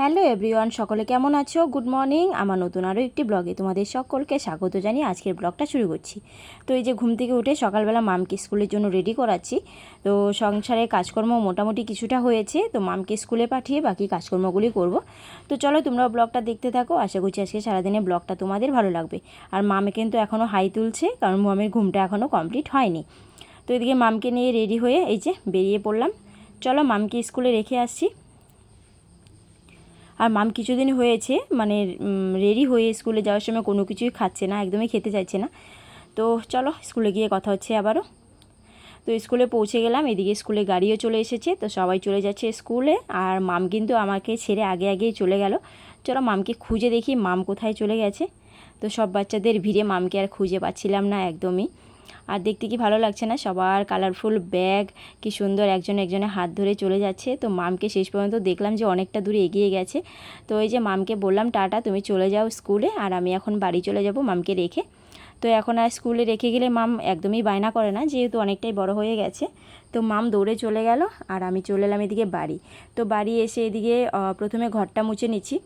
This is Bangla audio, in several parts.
হ্যালো এভরিওয়ান, সকলে কেমন আছো? Good morning. আমার নতুন আরও একটি ব্লগে তোমাদের সকলকে স্বাগত জানিয়ে আজকের ব্লগটা শুরু করছি। তো এই যে ঘুম থেকে উঠে সকালবেলা মামকে স্কুলের জন্য রেডি করাচ্ছি। তো সংসারে কাজকর্ম মোটামুটি কিছুটা হয়েছে, তো মামকে স্কুলে পাঠিয়ে বাকি কাজকর্মগুলি করব। তো চলো তোমরা ব্লগটা দেখতে থাকো। আশা করছি আজকে সারাদিনে ব্লগটা তোমাদের ভালো লাগবে। আর মামে কিন্তু এখনও হাই তুলছে, কারণ মামের ঘুমটা এখনও কমপ্লিট হয়নি। তো এদিকে মামকে নিয়ে রেডি হয়ে এই যে বেরিয়ে পড়লাম। চলো মামকে স্কুলে রেখে আসছি। আর মাম কিছুদিন হয়েছে মানে রেডি হয়ে স্কুলে যাওয়ার সময় কোনো কিছুই খাচ্ছে না, একদমই খেতে চাইছে না। তো চলো, স্কুলে গিয়ে কথা হচ্ছে আবারও। তো স্কুলে পৌঁছে গেলাম, এদিকে স্কুলে গাড়িও চলে এসেছে, তো সবাই চলে যাচ্ছে স্কুলে, আর মাম কিন্তু আমাকে ছেড়ে আগে আগেই চলে গেল। চলো, মামকে খুঁজে দেখি, মাম কোথায় চলে গেছে। তো সব বাচ্চাদের ভিড়ে মামকে আর খুঁজে পাচ্ছিলাম না একদমই। আর দেখতে কি ভালো লাগছে না? সবার কালারফুল ব্যাগ কি সুন্দর একজন একজনের হাত ধরে চলে যাচ্ছে। তো মামকে শেষ পর্যন্ত দেখলাম যে অনেকটা দূরে এগিয়ে গেছে। তো ওই যে মামকে বললাম, টাটা, তুমি চলে যাও স্কুলে আর আমি এখন বাড়ি চলে যাব মামকে রেখে। তো এখন আর স্কুলে রেখে গেলে মাম একদমই বায়না করে না, যেহেতু অনেকটাই বড় হয়ে গেছে। তো মাম দৌড়ে চলে গেল, আর আমি চলে এলাম এদিকে বাড়ি। তো বাড়ি এসে এদিকে প্রথমে ঘরটা মুছে নিচ্ছি।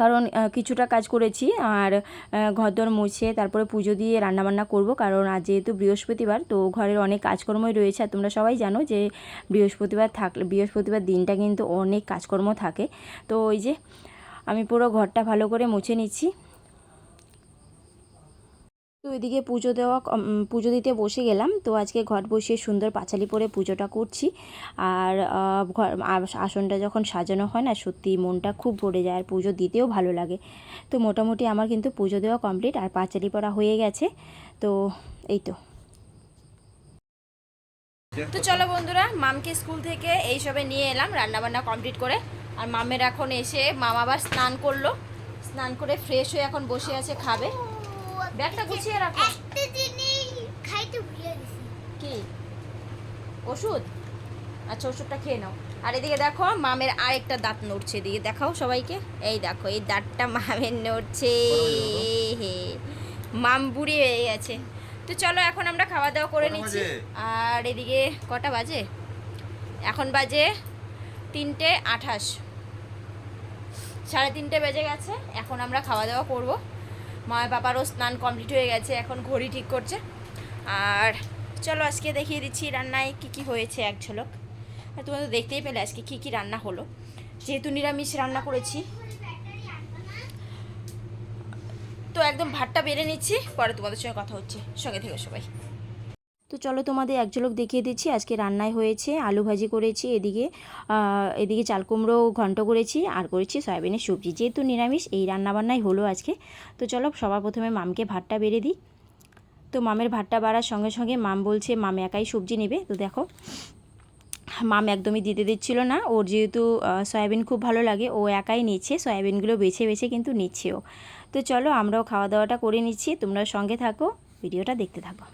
কারণ কিছুটা কাজ করেছি আর ঘরদর মুছে তারপরে পুজো দিয়ে রান্নাবান্না করব। কারণ, আজ যেহেতু বৃহস্পতিবার, তো ঘরের অনেক কাজকর্মই রয়েছে। আর তোমরা সবাই জানো যে, বৃহস্পতিবার থাকলে বৃহস্পতিবার দিনটা কিন্তু অনেক কাজকর্ম থাকে। তো ওই যে, আমি পুরো ঘরটা ভালো করে মুছে নিচ্ছি। এদিকে পুজো দেওয়া পুজো দিতে বসে গেলাম। তো আজকে ঘট বসিয়ে সুন্দর পাঁচালি পরে পুজোটা করছি। আর ঘর আসনটা যখন সাজানো হয় না, সত্যি মনটা খুব ভরে যায়। আর পুজো দিতেও ভালো লাগে। তো মোটামুটি আমার কিন্তু পুজো দেওয়া কমপ্লিট আর পাঁচালি পরা হয়ে গেছে। তো এই তো। তো চলো বন্ধুরা, মামকে স্কুল থেকে এইসবে নিয়ে এলাম রান্নাবান্না কমপ্লিট করে। আর মামের এখন এসে মাম আবার স্নান করল। স্নান করে ফ্রেশ হয়ে এখন বসে আছে খাবে। ব্যাগটা গুছিয়ে রাখো। একটা জিনিস খাইতে ভুলে গেছি। কি? ওষুধ? আচ্ছা ওষুধটা খেয়ে নাও। আর এদিকে দেখো মামের আরেকটা দাঁত নড়ছে। এদিকে দেখাও সবাইকে। এই দেখো এই দাঁতটা মামের নড়ছে। হে মাম বুড়ি হয়ে গেছে। তো চলো এখন আমরা খাওয়া দাওয়া করে নিচ্ছি। আর এদিকে কটা বাজে? এখন বাজে তিনটে আঠাশ। সাড়ে তিনটে বেজে গেছে। এখন আমরা খাওয়া দাওয়া করব। মায়ের বাবারও স্নান কমপ্লিট হয়ে গেছে, এখন ঘড়ি ঠিক করছে। আর চলো আজকে দেখিয়ে দিচ্ছি রান্নায় কি কি হয়েছে এক ঝলক। আর তোমরা তো দেখতেই পেলে আজকে কি কি রান্না হলো। যেহেতু নিরামিষ রান্না করেছি। তো একদম ভাতটা বেড়ে নিচ্ছি, পরে তোমাদের সঙ্গে কথা হচ্ছে। সঙ্গে থেকে সবাই। তো চলো তোমাদের এক ঝলক দেখিয়ে দিচ্ছি। আজকে রান্নায় হয়েছে আলু ভাজি করেছি, এদিকে এদিকে চাল কুমড়ো ঘন্ট করেছি, আর করেছি সয়াবিনের সবজি। যেহেতু নিরামিষ, এই রান্নাবান্নাই হলো আজকে। তো চলো সবার প্রথমে মামকে ভাতটা বেড়ে দিই। তো মামের ভাতটা বাড়ার সঙ্গে সঙ্গে মাম বলছে, মাম একাই সবজি নেবে। তো দেখো, মাম একদমই দিতে দিচ্ছিল না। ওর যেহেতু সয়াবিন খুব ভালো লাগে, ও একাই নিচ্ছে, সয়াবিনগুলো বেছে বেছে কিন্তু নিচ্ছেও। তো চলো আমরাও খাওয়া দাওয়াটা করে নিচ্ছি তোমরা সঙ্গে থাকো, ভিডিওটা দেখতে থাকো।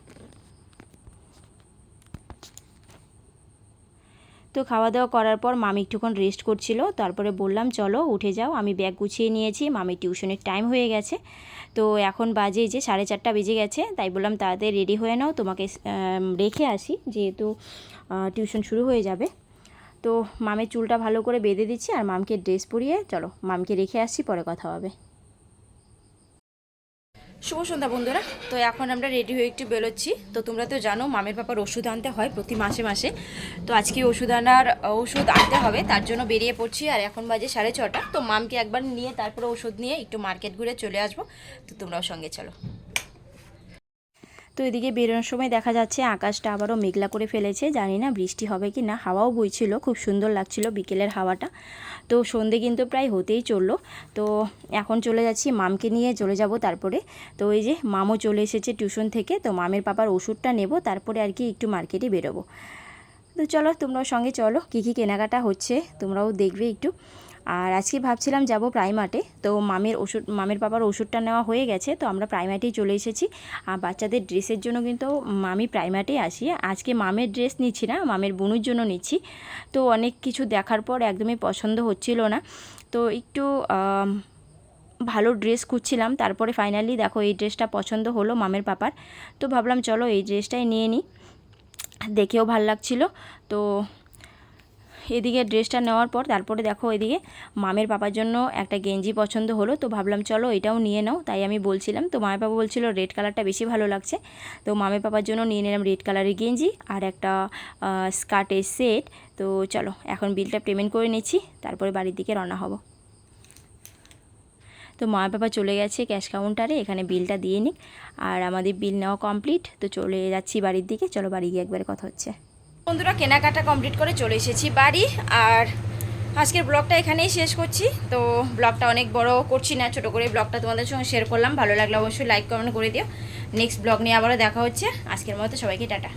তো খাওয়া দাওয়া করার পর মামি একটুক্ষণ রেস্ট করছিল। তারপরে বললাম, চলো, উঠে যাও, আমি ব্যাগ গুছিয়ে নিয়েছি মামির টিউশনের টাইম হয়ে গেছে। তো এখন বাজে যে সাড়ে চারটা বেজে গেছে, তাই বললাম, তাড়াতাড়ি রেডি হয়ে নাও, তোমাকে রেখে আসি, যেহেতু টিউশন শুরু হয়ে যাবে। তো মামের চুলটা ভালো করে বেঁধে দিচ্ছি, আর মামকে ড্রেস পরিয়ে, চলো, মামকে রেখে আসছি, পরে কথা হবে। শুভ সন্ধ্যা বন্ধুরা। তো এখন আমরা রেডি হয়ে একটু বেরোচ্ছি। তো তোমরা তো জানো, মামের পাপার ওষুধ আনতে হয় প্রতি মাসে মাসে। তো আজকে ওষুধ আনার, ওষুধ আনতে হবে, তার জন্য বেরিয়ে পড়ছি। আর এখন বাজে সাড়ে ছটা। তো মামকে একবার নিয়ে, তারপরে ওষুধ নিয়ে একটু মার্কেট ঘুরে চলে আসব। তো তোমরাও সঙ্গে চলো। তো এদিকে বেরোনোর সময় দেখা যাচ্ছে আকাশটা আবারও মেঘলা করে ফেলেছে। জানি না বৃষ্টি হবে কি না হাওয়াও বইছিল, খুব সুন্দর লাগছিল বিকেলের হাওয়াটা। তো সন্ধে কিন্তু প্রায় হতেই চলল। তো এখন চলে যাচ্ছি মামকে নিয়ে, চলে যাব তারপরে। তো ওই যে মামও চলে এসেছে টিউশন থেকে, তো মামের পাপার ওষুধটা নেব, তারপরে আর কি একটু মার্কেটে বেরোবো। তো চলো তোমরাও সঙ্গে চলো, কী কী কেনাকাটা হচ্ছে তোমরাও দেখবে একটু। আর আজকে ভাবছিলাম যাব প্রাইমার্টে তো মামের ওষুধ, মামের বাবার ওষুধটা নেওয়া হয়ে গেছে, তো আমরা প্রাইমার্টেই চলে এসেছি। আর বাচ্চাদের ড্রেসের জন্য কিন্তু মামি প্রাইমার্টেই আসি। আজকে মামের ড্রেস নিচ্ছি না, মামের বোনুর জন্য নিচ্ছি। তো অনেক কিছু দেখার পর একদমই পছন্দ হচ্ছিল না। তো একটু ভালো ড্রেস খুঁজছিলাম, তারপরে ফাইনালি দেখো এই ড্রেসটা পছন্দ হলো মামের পাপার তো ভাবলাম চলো এই ড্রেসটাই নিয়ে নিই দেখেও ভালো লাগছিল। তো এদিকে ড্রেসটা নেওয়ার পর তারপরে দেখো এদিকে মামের পাপার জন্য একটা গেঞ্জি পছন্দ হলো, তো ভাবলাম চলো এটাও নিয়ে নাও। তাই আমি বলছিলাম, তো মামের পাপা বলছিল রেড কালারটা বেশি ভালো লাগছে। তো মামের পাপার জন্য নিয়ে নিলাম রেড কালারের গেঞ্জি আর একটা স্কার্টের সেট তো চলো, এখন বিলটা পেমেন্ট করে নিচ্ছি, তারপরে বাড়ির দিকে রওনা হব। তো মা বাবা চলে গেছে ক্যাশ কাউন্টারে এখানে বিলটা দিয়ে নিক। আর আমাদের বিল নেওয়া কমপ্লিট তো চলে যাচ্ছি বাড়ির দিকে, চলো বাড়ি গিয়ে একবারে কথা হচ্ছে। বন্ধুরা কেনাকাটা কমপ্লিট করে চলে এসেছি বাড়ি আর আজকের ব্লগটা এখানেই শেষ করছি। তো ব্লগটা অনেক বড় করছি না, ছোট করে ব্লগটা তোমাদের সঙ্গে শেয়ার করলাম। ভালো লাগলে অবশ্যই লাইক কমেন্ট করে দিও। নেক্সট ব্লগ নিয়ে আবারও দেখা হচ্ছে। আজকের মতো সবাইকে টাটা।